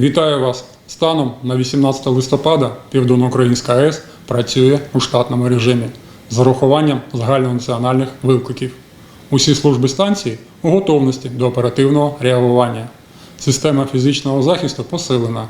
Вітаю вас! Станом на 18 листопада Південноукраїнська АЕС працює у штатному режимі з урахуванням загальнонаціональних викликів. Усі служби станції у готовності до оперативного реагування. Система фізичного захисту посилена.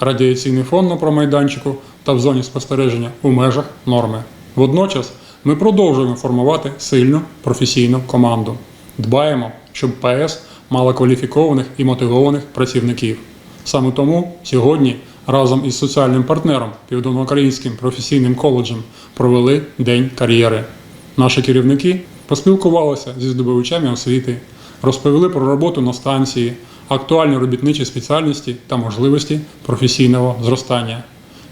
Радіаційний фон на промайданчику та в зоні спостереження у межах норми. Водночас ми продовжуємо формувати сильну професійну команду. Дбаємо, щоб ПАЕС мала кваліфікованих і мотивованих працівників. Саме тому сьогодні разом із соціальним партнером Південноукраїнським професійним коледжем провели День кар'єри. Наші керівники поспілкувалися зі здобувачами освіти, розповіли про роботу на станції, актуальні робітничі спеціальності та можливості професійного зростання.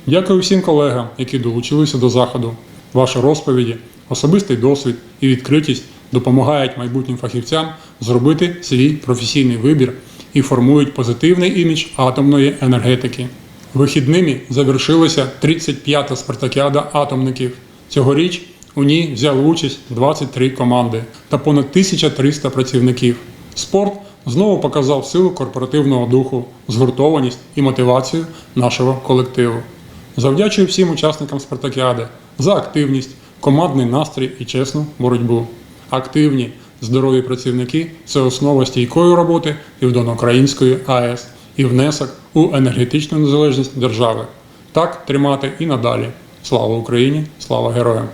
Дякую всім колегам, які долучилися до заходу. Ваші розповіді, особистий досвід і відкритість допомагають майбутнім фахівцям зробити свій професійний вибір і формують позитивний імідж атомної енергетики. Вихідними завершилася 35-та спартакіада атомників. Цьогоріч у ній взяли участь 23 команди та понад 1300 працівників. Спорт знову показав силу корпоративного духу, згуртованість і мотивацію нашого колективу. Завдячую всім учасникам спартакіади за активність, командний настрій і чесну боротьбу. Активні, здорові працівники це основа стійкої роботи Південноукраїнської АЕС і внесок у енергетичну незалежність держави. Так тримати і надалі. Слава Україні! Слава героям!